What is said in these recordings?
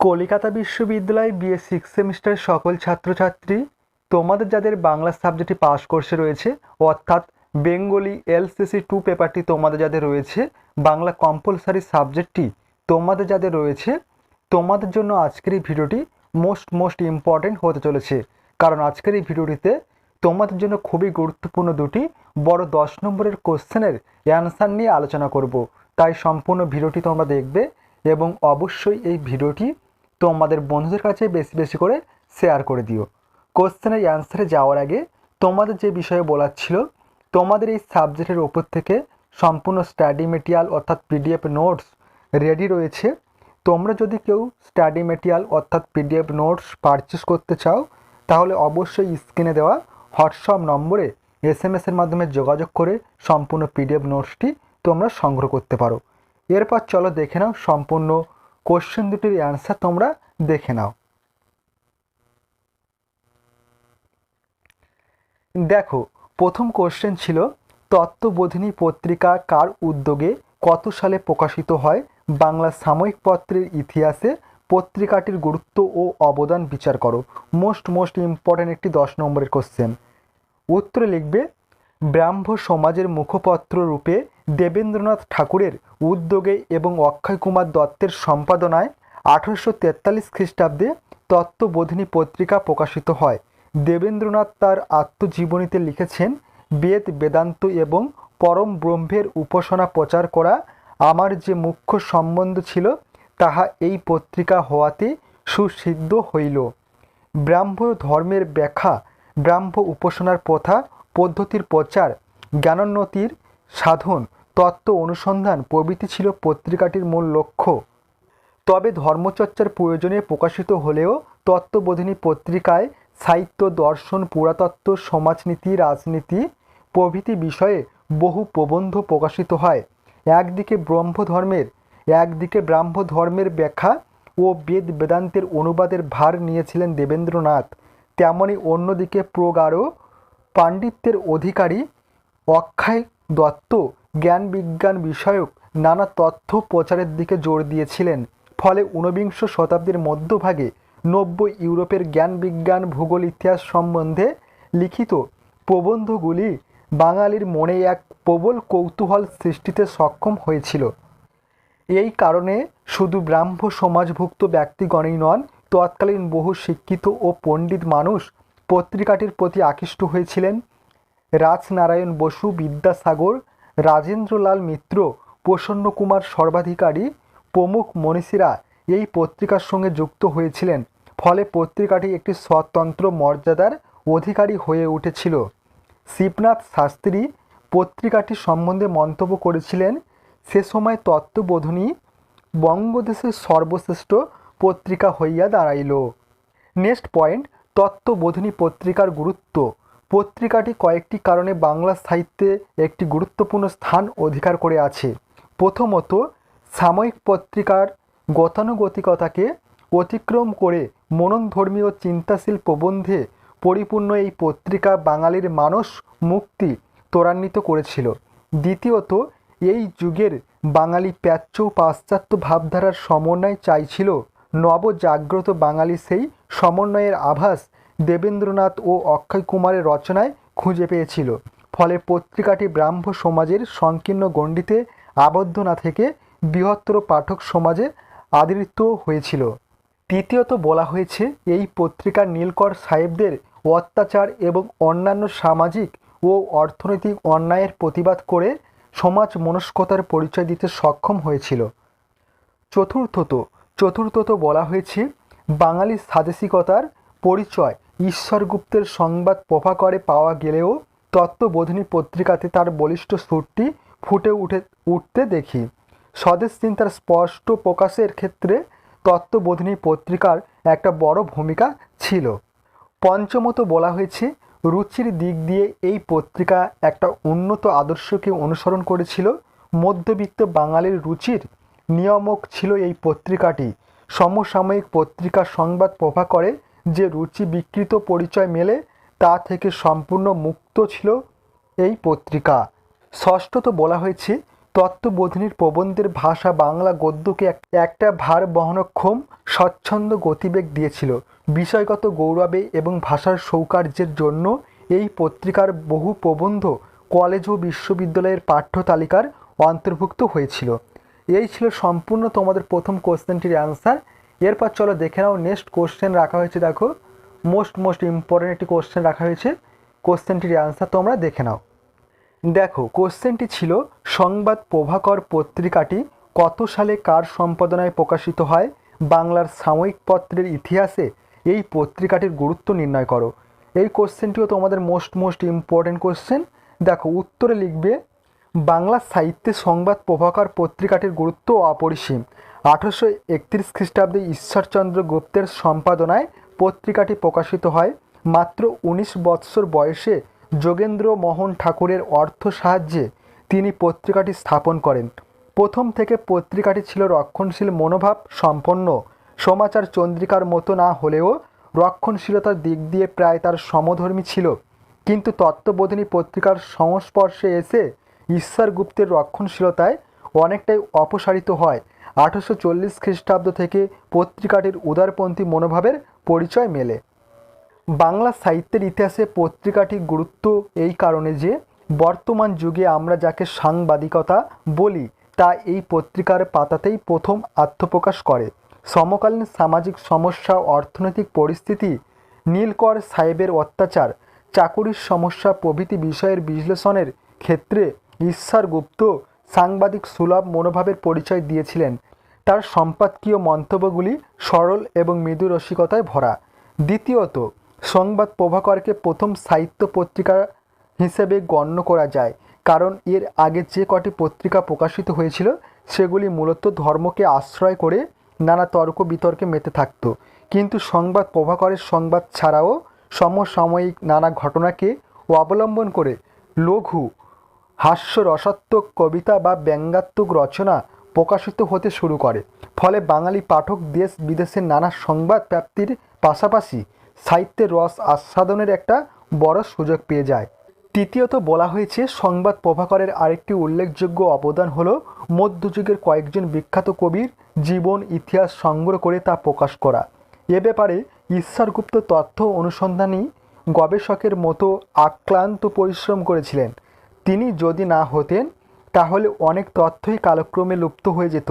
কলিকাতা বিশ্ববিদ্যালয় BA six সেমিস্টারের সকল ছাত্রছাত্রী, তোমাদের যাদের বাংলা সাবজেক্টটি পাস কোর্সে রয়েছে, অর্থাৎ বেঙ্গলি এলসিসি টু পেপারটি তোমাদের যাদের রয়েছে, বাংলা কম্পালসারি সাবজেক্টটি তোমাদের যাদের রয়েছে, তোমাদের জন্য আজকের এই ভিডিওটি মোস্ট মোস্ট ইম্পর্টেন্ট হতে চলেছে। কারণ আজকের এই ভিডিওটিতে তোমাদের জন্য খুবই গুরুত্বপূর্ণ দুটি বড় দশ নম্বরের কোশ্চেনের অ্যান্সার নিয়ে আলোচনা করব। তাই সম্পূর্ণ ভিডিওটি তোমরা দেখবে এবং অবশ্যই এই ভিডিওটি তোমাদের বন্ধুদের কাছে বেশি বেশি করে শেয়ার করে দিও। কোশ্চেনের অ্যান্সারে যাওয়ার আগে তোমাদের যে বিষয়ে বলার ছিল, তোমাদের এই সাবজেক্টের ওপর থেকে সম্পূর্ণ স্টাডি মেটেরিয়াল অর্থাৎ পিডিএফ নোটস রেডি রয়েছে। তোমরা যদি কেউ স্টাডি মেটেরিয়াল অর্থাৎ পিডিএফ নোটস পারচেস করতে চাও, তাহলে অবশ্যই স্ক্রিনে দেওয়া হোয়াটসঅ্যাপ নম্বরে এস এম এসের মাধ্যমে যোগাযোগ করে সম্পূর্ণ পিডিএফ নোটসটি তোমরা সংগ্রহ করতে পারো। এরপর চলো দেখে নাও সম্পূর্ণ কোশ্চেন দুটির অ্যান্সার তোমরা দেখে নাও। দেখো, প্রথম কোশ্চেন ছিল, তত্ত্ববোধিনী পত্রিকা কার উদ্যোগে কত সালে প্রকাশিত হয়? বাংলা সাময়িক পত্রের ইতিহাসে পত্রিকাটির গুরুত্ব ও অবদান বিচার করো। মোস্ট মোস্ট ইম্পর্ট্যান্ট একটি দশ নম্বরের কোশ্চেন উত্তরে লিখবে ব্রাহ্ম সমাজের মুখপত্র রূপে দেবেন্দ্রনাথ ঠাকুরের উদ্যোগে এবং অক্ষয় কুমার দত্তের সম্পাদনায় আঠারোশো তেতাল্লিশ খ্রিস্টাব্দে তত্ত্ববোধিনী পত্রিকা প্রকাশিত হয়। দেবেন্দ্রনাথ তার আত্মজীবনীতে লিখেছেন, বেদ, বেদান্ত এবং পরম ব্রহ্মের উপাসনা প্রচার করা আমার যে মুখ্য সম্বন্ধ ছিল, তাহা এই পত্রিকা হওয়াতে সুসিদ্ধ হইল। ব্রাহ্ম ধর্মের ব্যাখ্যা, ব্রাহ্ম উপাসনার প্রথা, পদ্ধতির প্রচার, জ্ঞানোন্নতির সাধন তত্ত্ব অনুসন্ধান প্রভৃতি ছিল পত্রিকাটির মূল লক্ষ্য। তবে ধর্মচর্চার প্রয়োজনে প্রকাশিত হলেও তত্ত্ববোধিনী পত্রিকায় সাহিত্য, দর্শন, পুরাতত্ত্ব, সমাজনীতি, রাজনীতি প্রভৃতি বিষয়ে বহু প্রবন্ধ প্রকাশিত হয়। একদিকে ব্রহ্মধর্মের, একদিকে ব্রাহ্মধর্মের ব্যাখ্যা ও বেদ বেদান্তের অনুবাদের ভার নিয়েছিলেন দেবেন্দ্রনাথ। তেমনি অন্যদিকে প্রগাঢ় পাণ্ডিত্যের অধিকারী অক্ষয় দত্ত জ্ঞান বিজ্ঞান বিষয়ক নানা তথ্য প্রচারের দিকে জোর দিয়েছিলেন। ফলে ঊনবিংশ শতাব্দীর মধ্যভাগে নব্য ইউরোপের জ্ঞান বিজ্ঞান ভূগোল ইতিহাস সম্বন্ধে লিখিত প্রবন্ধগুলি বাঙালির মনে এক প্রবল কৌতূহল সৃষ্টিতে সক্ষম হয়েছিল। এই কারণে শুধু ব্রাহ্ম সমাজভুক্ত ব্যক্তিগণই নন, তৎকালীন বহু শিক্ষিত ও পণ্ডিত মানুষ পত্রিকাটির প্রতি আকৃষ্ট হয়েছিলেন। রাজনারায়ণ বসু বিদ্যাসাগর রাজেন্দ্রলাল মিত্র প্রসন্ন কুমার সর্বাধিকারী, প্রমুখ মনীষীরা এই পত্রিকার সঙ্গে যুক্ত হয়েছিলেন। ফলে পত্রিকাটি একটি স্বতন্ত্র মর্যাদার অধিকারী হয়ে উঠেছিল। শিবনাথ শাস্ত্রী পত্রিকাটি সম্বন্ধে মন্তব্য করেছিলেন, সে সময় তত্ত্ববোধনী বঙ্গদেশের সর্বশ্রেষ্ঠ পত্রিকা হইয়া দাঁড়াইল। নেক্সট পয়েন্ট, তত্ত্ববোধনী পত্রিকার গুরুত্ব। পত্রিকাটি কয়েকটি কারণে বাংলা সাহিত্যে একটি গুরুত্বপূর্ণ স্থান অধিকার করে আছে। প্রথমত, সাময়িক পত্রিকার গতানুগতিকতাকে অতিক্রম করে মননধর্মীয় চিন্তাশীল প্রবন্ধে পরিপূর্ণ এই পত্রিকা বাঙালির মানস মুক্তি ত্বরান্বিত করেছিল। দ্বিতীয়ত, এই যুগের বাঙালি প্রাচ্য পাশ্চাত্য ভাবধারার সমন্বয় চাইছিল নবজাগ্রত বাঙালি সেই সমন্বয়ের আভাস দেবেন্দ্রনাথ ও অক্ষয় কুমারের রচনায় খুঁজে পেয়েছিল। ফলে পত্রিকাটি ব্রাহ্ম সমাজের সংকীর্ণ গণ্ডিতে আবদ্ধ না থেকে বৃহত্তর পাঠক সমাজে আদৃত হয়েছিল। তৃতীয়ত বলা হয়েছে, এই পত্রিকার নীলকর সাহেবদের অত্যাচার এবং অন্যান্য সামাজিক ও অর্থনৈতিক অন্যায়ের প্রতিবাদ করে সমাজ মনস্কতার পরিচয় দিতে সক্ষম হয়েছিল। চতুর্থত চতুর্থত বলা হয়েছে, বাঙালি স্বাদেশিকতার পরিচয় ঈশ্বরগুপ্তের সংবাদ প্রভাকরে পাওয়া গেলেও তত্ত্ববোধিনী পত্রিকাতে তার বলিষ্ঠ সুরটি ফুটে উঠে, উঠতে দেখি। স্বদেশ চিন্তার স্পষ্ট প্রকাশের ক্ষেত্রে তত্ত্ববোধিনী পত্রিকার একটা বড় ভূমিকা ছিল। পঞ্চমত বলা হয়েছে, রুচির দিক দিয়ে এই পত্রিকা একটা উন্নত আদর্শকে অনুসরণ করেছিল। মধ্যবিত্ত বাঙালির রুচির নিয়ামক ছিল এই পত্রিকাটি। সমসাময়িক পত্রিকা সংবাদ প্রভাকরে যে রুচি বিকৃত পরিচয় মেলে, তা থেকে সম্পূর্ণ মুক্ত ছিল এই পত্রিকা। ষষ্ঠত বলা হয়েছে, তত্ত্ববোধিনীর প্রবন্ধের ভাষা বাংলা গদ্যকে এক- একটা ভার বহনক্ষম, স্বচ্ছন্দ গতিবেগ দিয়েছিল। বিষয়গত গৌরবে এবং ভাষার সৌকার্যের জন্য এই পত্রিকার বহু প্রবন্ধ কলেজ ও বিশ্ববিদ্যালয়ের পাঠ্য তালিকার অন্তর্ভুক্ত হয়েছিল। এই ছিল সম্পূর্ণ তোমাদের প্রথম কোশ্চেনটির অ্যান্সার। এরপর চলো দেখে নাও নেক্সট কোশ্চেন রাখা হয়েছে, দেখো। মোস্ট মোস্ট ইম্পর্টেন্ট একটি কোশ্চেন রাখা হয়েছে। কোশ্চেনটির অ্যান্সার তোমরা দেখে নাও। দেখো কোশ্চেনটি ছিল, সংবাদ প্রভাকর পত্রিকাটি কত সালে কার সম্পাদনায় প্রকাশিত হয়? বাংলার সাময়িক পত্রের ইতিহাসে এই পত্রিকাটির গুরুত্ব নির্ণয় করো। এই কোশ্চেনটিও তোমাদের মোস্ট মোস্ট ইম্পর্টেন্ট কোশ্চেন দেখো, উত্তরে লিখবে, বাংলা সাহিত্যে সংবাদ প্রভাকর পত্রিকাটির গুরুত্ব অপরিসীম। আঠারোশো একত্রিশ খ্রিস্টাব্দে ঈশ্বরচন্দ্র গুপ্তের সম্পাদনায় পত্রিকাটি প্রকাশিত হয়। মাত্র উনিশ বৎসর বয়সে যোগেন্দ্র মোহন ঠাকুরের অর্থ সাহায্যে তিনি পত্রিকাটি স্থাপন করেন। প্রথম থেকে পত্রিকাটি ছিল রক্ষণশীল মনোভাব সম্পন্ন। সমাচার চন্দ্রিকার মতো না হলেও রক্ষণশীলতার দিক দিয়ে প্রায় তার সমধর্মী ছিল। কিন্তু তত্ত্ববোধিনী পত্রিকার সংস্পর্শে এসে ঈশ্বর গুপ্তের রক্ষণশীলতায় অনেকটাই অপসারিত হয়। আঠারোশো চল্লিশ খ্রিস্টাব্দ থেকে পত্রিকাটির উদারপন্থী মনোভাবের পরিচয় মেলে। বাংলা সাহিত্যের ইতিহাসে পত্রিকাটির গুরুত্ব এই কারণে যে, বর্তমান যুগে আমরা যাকে সাংবাদিকতা বলি, তা এই পত্রিকার পাতাতেই প্রথম আত্মপ্রকাশ করে। সমকালীন সামাজিক সমস্যা, অর্থনৈতিক পরিস্থিতি, নীলকর সাহেবের অত্যাচার, চাকুরির সমস্যা প্রভৃতি বিষয়ের বিশ্লেষণের ক্ষেত্রে ঈশ্বর গুপ্ত সাংবাদিক সুলভ মনোভাবের পরিচয় দিয়েছিলেন। তার সম্পাদকীয় মন্তব্যগুলি সরল এবং মৃদু রসিকতায় ভরা। দ্বিতীয়ত, সংবাদ প্রভাকরকে প্রথম সাহিত্য পত্রিকা হিসেবে গণ্য করা যায়, কারণ এর আগে যে কটি পত্রিকা প্রকাশিত হয়েছিল, সেগুলি মূলত ধর্মকে আশ্রয় করে নানা তর্ক বিতর্কে মেতে থাকত। কিন্তু সংবাদ প্রভাকরের সংবাদ ছাড়াও সমসাময়িক নানা ঘটনাকে অবলম্বন করে লঘু হাস্য রসাত্মক কবিতা বা ব্যঙ্গাত্মক রচনা প্রকাশিত হতে শুরু করে। ফলে বাঙালি পাঠক দেশ বিদেশের নানা সংবাদ প্রাপ্তির পাশাপাশি সাহিত্যের রস আস্বাদনের একটা বড় সুযোগ পেয়ে যায়। তৃতীয়ত বলা হয়েছে, সংবাদ প্রভাকরের আরেকটি উল্লেখযোগ্য অবদান হলো মধ্যযুগের কয়েকজন বিখ্যাত কবির জীবন, ইতিহাস সংগ্রহ করে তা প্রকাশ করা। এ ব্যাপারে ঈশ্বরগুপ্ত তথ্য অনুসন্ধানী গবেষকের মতো আক্লান্ত পরিশ্রম করেছিলেন। তিনি যদি না হতেন, তাহলে অনেক তথ্যই কালক্রমে লুপ্ত হয়ে যেত।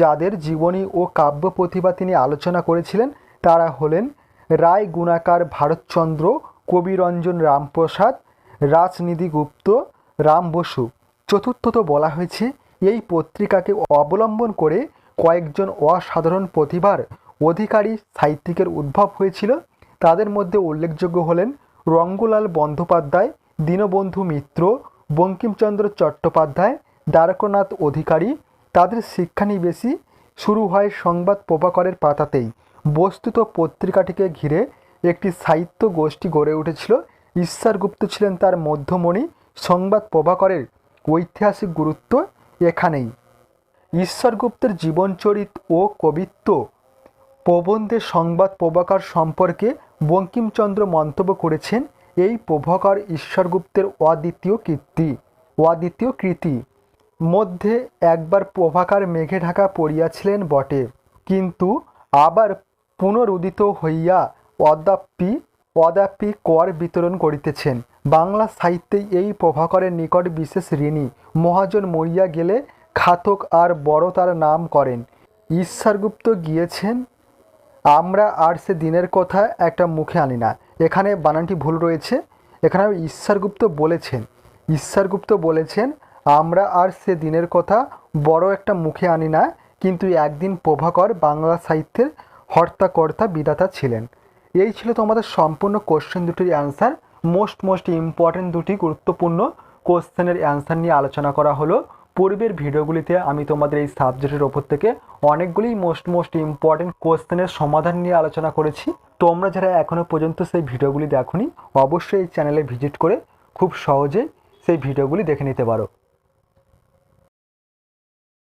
যাদের জীবনী ও কাব্য প্রতিভা তিনি আলোচনা করেছিলেন, তারা হলেন রায় গুণাকার ভারতচন্দ্র, কবিরঞ্জন রামপ্রসাদ রাজনিধি গুপ্ত, রাম বসু। চতুর্থত বলা হয়েছে, এই পত্রিকাকে অবলম্বন করে কয়েকজন অসাধারণ প্রতিভার অধিকারী সাহিত্যিকের উদ্ভব হয়েছিল। তাদের মধ্যে উল্লেখযোগ্য হলেন রঙ্গলাল বন্দ্যোপাধ্যায়, দীনবন্ধু মিত্র বঙ্কিমচন্দ্র চট্টোপাধ্যায়, দ্বারকনাথ অধিকারী, তাদের শিক্ষানিবেশী, শুরু হয় সংবাদ প্রভাকরের পাতাতেই। বস্তুত পত্রিকাটিকে ঘিরে একটি সাহিত্য গোষ্ঠী গড়ে উঠেছিল। ঈশ্বরগুপ্ত ছিলেন তার মধ্যমণি। সংবাদ প্রভাকরের ঐতিহাসিক গুরুত্ব এখানেই। ঈশ্বরগুপ্তের জীবনচরিত ও কবিত্ব প্রবন্ধে সংবাদ প্রভাকর সম্পর্কে বঙ্কিমচন্দ্র মন্তব্য করেছেন এই প্রভাকর ঈশ্বরগুপ্তের অদ্বিতীয় কীর্তি, অদ্বিতীয় কৃতি মধ্যে একবার প্রভাকার মেঘে ঢাকা পড়িয়াছিলেন বটে, কিন্তু আবার পুনরুদিত হইয়া অদ্যাপি অদ্যাপি কর বিতরণ করিতেছেন। বাংলা সাহিত্যে এই প্রভাকরের নিকট বিশেষ ঋণী। মহাজন মরিয়া গেলে ঘাতক আর বড় তার নাম করেন। ঈশ্বরগুপ্ত গিয়েছেন, আমরা আর সে দিনের কথা একটা মুখে আনি না। এখানে বানানটি ভুল রয়েছে। এখানে ঈশ্বরগুপ্ত বলেছেন। ঈশ্বরগুপ্ত বলেছেন, আমরা আর সে দিনের কথা বড় একটা মুখে আনি না, কিন্তু একদিন প্রভাকর বাংলা সাহিত্যের হর্তাকর্তা বিদাতা ছিলেন। এই ছিল তোমাদের সম্পূর্ণ কোশ্চেন দুটির অ্যান্সার মোস্ট মোস্ট ইম্পর্টেন্ট দুটি গুরুত্বপূর্ণ কোশ্চেনের অ্যান্সার নিয়ে আলোচনা করা হলো। পূর্বের ভিডিওগুলিতে আমি তোমাদের এই সাবজেক্টের ওপর থেকে অনেকগুলি মোস্ট মোস্ট ইম্পর্টেন্ট কোয়েশ্চেনের সমাধান নিয়ে আলোচনা করেছি। তোমরা যারা এখনও পর্যন্ত সেই ভিডিওগুলি দেখনি, অবশ্যই এই চ্যানেলে ভিজিট করে খুব সহজে সেই ভিডিওগুলি দেখে নিতে পারো।